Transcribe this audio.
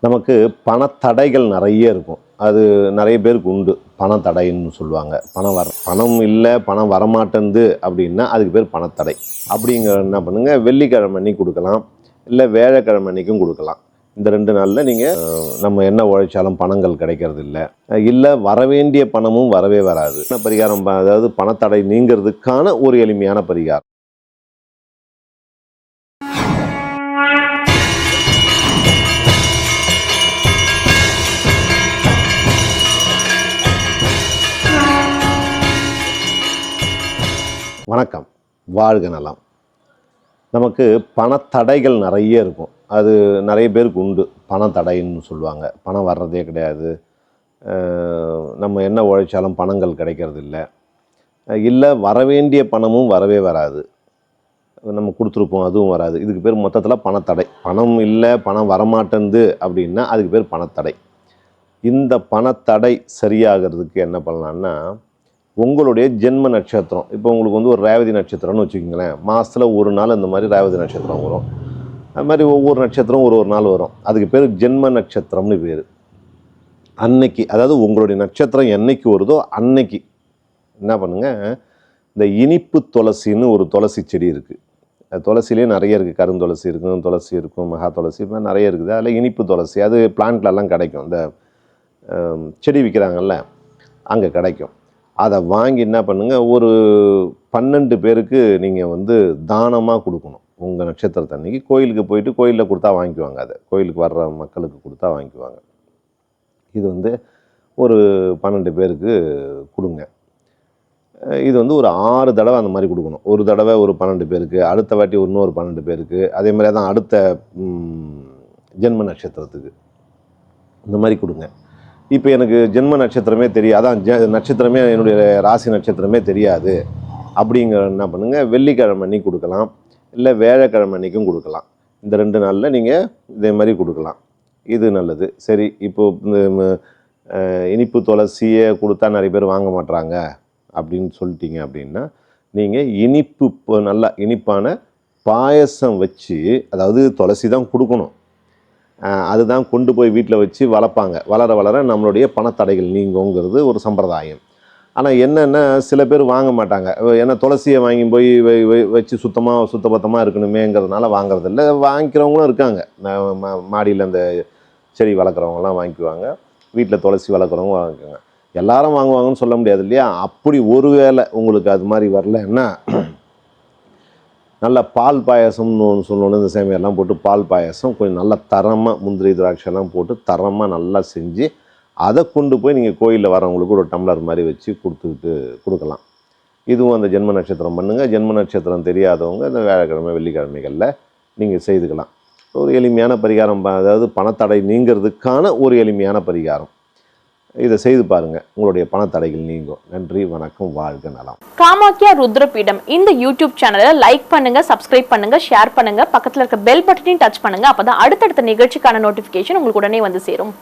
நமக்கு பணத்தடைகள் நிறைய இருக்கும். அது நிறைய பேருக்கு உண்டு. பணத்தடைன்னு சொல்லுவாங்க. பணம் வர பணம் இல்லை பணம் வரமாட்டேங்குது அப்படின்னா அதுக்கு பேர் பணத்தடை. அப்படிங்கிற என்ன பண்ணுங்க? வெள்ளிக்கிழமை அன்னைக்கு கொடுக்கலாம். இல்லை வேலைக்கிழமை அன்னைக்கும் கொடுக்கலாம். இந்த ரெண்டு நாளில் நீங்கள் நம்ம என்ன உழைச்சாலும் பணங்கள் கிடைக்கிறது இல்லை. இல்லை வரவேண்டிய பணமும் வரவே வராது. பரிகாரம் ப- அதாவது பணத்தடை நீங்கிறதுக்கான ஒரு எளிமையான பரிகாரம். வணக்கம். வாழ்க நலம். நமக்கு பணத்தடைகள் நிறைய இருக்கும். அது நிறைய பேருக்கு உண்டு. பணத்தடைன்னு சொல்லுவாங்க. பணம் வர்றதே கிடையாது. நம்ம என்ன உழைச்சாலும் பணங்கள் கிடைக்கிறது இல்லை இல்லை வரவேண்டிய பணமும் வரவே வராது. நம்ம கொடுத்துருப்போம் அதுவும் வராது. இதுக்கு பேர் மொத்தத்தில் பணத்தடை. பணம் இல்லை பணம் வரமாட்டேங்குது அப்படின்னா அதுக்கு பேர் பணத்தடை. இந்த பணத்தடை சரியாகிறதுக்கு என்ன பண்ணலான்னா உங்களுடைய ஜென்ம நட்சத்திரம். இப்போ உங்களுக்கு வந்து ஒரு ரேவதி நட்சத்திரம்னு வச்சுக்கோங்களேன். மாதத்தில் ஒரு நாள் இந்த மாதிரி ரேவதி நட்சத்திரம் வரும். அது மாதிரி ஒவ்வொரு நட்சத்திரம் ஒரு ஒரு நாள் வரும். அதுக்கு பேர் ஜென்ம நட்சத்திரம்னு பேர். அன்னைக்கு அதாவது உங்களுடைய நட்சத்திரம் என்னைக்கு வருதோ அன்னைக்கு. என்ன பண்ணுங்கள் இந்த இனிப்பு துளசின்னு ஒரு துளசி செடி இருக்குது துளசிலே நிறைய இருக்குது கருந்துளசி இருக்கும் துளசி இருக்கும் மகா துளசி இப்போ நிறைய இருக்குது. அதில் இனிப்பு துளசி அது பிளான்ட்லலாம் கிடைக்கும். இந்த செடி விற்கிறாங்கல்ல அங்கே கிடைக்கும். அதை வாங்கி என்ன பண்ணுங்கள் ஒரு பன்னெண்டு பேருக்கு நீங்கள் வந்து தானமாக கொடுக்கணும். உங்கள் நட்சத்திரத்தன்னைக்கு கோயிலுக்கு போயிட்டு கோயிலில் கொடுத்தா வாங்கிக்குவாங்க அதை. கோயிலுக்கு வர்ற மக்களுக்கு கொடுத்தா வாங்கிக்குவாங்க. இது வந்து ஒரு பன்னெண்டு பேருக்கு கொடுங்க. இது வந்து ஒரு ஆறு தடவை அந்த மாதிரி கொடுக்கணும். ஒரு தடவை ஒரு பன்னெண்டு பேருக்கு அடுத்த வாட்டி இன்னொரு பன்னெண்டு பேருக்கு அதே மாதிரி தான் அடுத்த ஜென்ம நட்சத்திரத்துக்கு. இந்த மாதிரி கொடுங்க. இப்போ எனக்கு ஜென்ம நட்சத்திரமே தெரியாது அதான் ஜ நட்சத்திரமே என்னுடைய ராசி நட்சத்திரமே தெரியாது. அப்படிங்கிற என்ன பண்ணுங்கள் வெள்ளிக்கிழமை அன்னைக்கு கொடுக்கலாம். இல்லை வேலைக்கிழமை அன்னைக்கும் கொடுக்கலாம். இந்த ரெண்டு நாளில் நீங்கள் இதே மாதிரி கொடுக்கலாம். இது நல்லது. சரி இப்போ இந்த இனிப்பு துளசியை கொடுத்தா நிறைய பேர் வாங்க மாட்றாங்க அப்படின்னு சொல்லிட்டீங்க அப்படின்னா நீங்கள் இனிப்பு இப்போ நல்லா இனிப்பான பாயசம் வச்சு அதாவது துளசி தான் கொடுக்கணும். அதுதான் கொண்டு போய் வீட்டில் வச்சு வளர்ப்பாங்க. வளர வளர நம்மளுடைய பணத்தடைகள் நீங்குங்கிறது ஒரு சம்பிரதாயம். ஆனால் என்னென்னா சில பேர் வாங்க மாட்டாங்க. ஏன்னா துளசியை வாங்கி போய் வை- வச்சு சுத்தமாக சுத்தபத்தமாக இருக்கணுமேங்கிறதுனால வாங்குறதில்ல. வாங்கிக்கிறவங்களும் இருக்காங்க. மாடியில் அந்த செடி வளர்க்குறவங்கலாம் வாங்கிக்குவாங்க. வீட்டில் துளசி வளர்க்குறவங்க வாங்கிக்குவாங்க. எல்லாரும் வாங்குவாங்கன்னு சொல்ல முடியாது இல்லையா? அப்படி ஒருவேளை உங்களுக்கு அது மாதிரி வரலன்னா நல்ல பால் பாயாசம்னு ஒன்று சொல்லணும் இந்த சேமியெல்லாம் போட்டு பால் பாயசம் கொஞ்சம் நல்லா தரமாக முந்திரி திராட்சைலாம் போட்டு தரமாக நல்லா செஞ்சு அதை கொண்டு போய் நீங்கள் கோயிலில் வரவங்களுக்கு ஒரு டம்ளர் மாதிரி வச்சு கொடுத்துக்கிட்டு கொடுக்கலாம். இதுவும் அந்த ஜென்ம நட்சத்திரம் பண்ணுங்கள் ஜென்ம நட்சத்திரம் தெரியாதவங்க இந்த வியாழக்கிழமை வெள்ளிக்கிழமைகளில் நீங்கள் செய்துக்கலாம். ஒரு எளிமையான பரிகாரம் ப- அதாவது பணத்தடை நீங்கிறதுக்கான ஒரு எளிமையான பரிகாரம். இதை செய்து பாருங்க. உங்களுடைய பணத்தடைகள் நீங்கும். நன்றி வணக்கம் வாழ்க நலம். காமாக்கியா ருத்ரபீடம். இந்த யூடியூப் சேனலை லைக் பண்ணுங்க சப்ஸ்கிரைப் பண்ணுங்க ஷேர் பண்ணுங்க. பக்கத்துல இருக்க பெல் பட்டனையும் டச் பண்ணுங்க. அப்பதான் அடுத்தடுத்த நிகழ்ச்சிக்கான நோட்டிபிகேஷன் உங்களுக்கு உடனே வந்து சேரும்.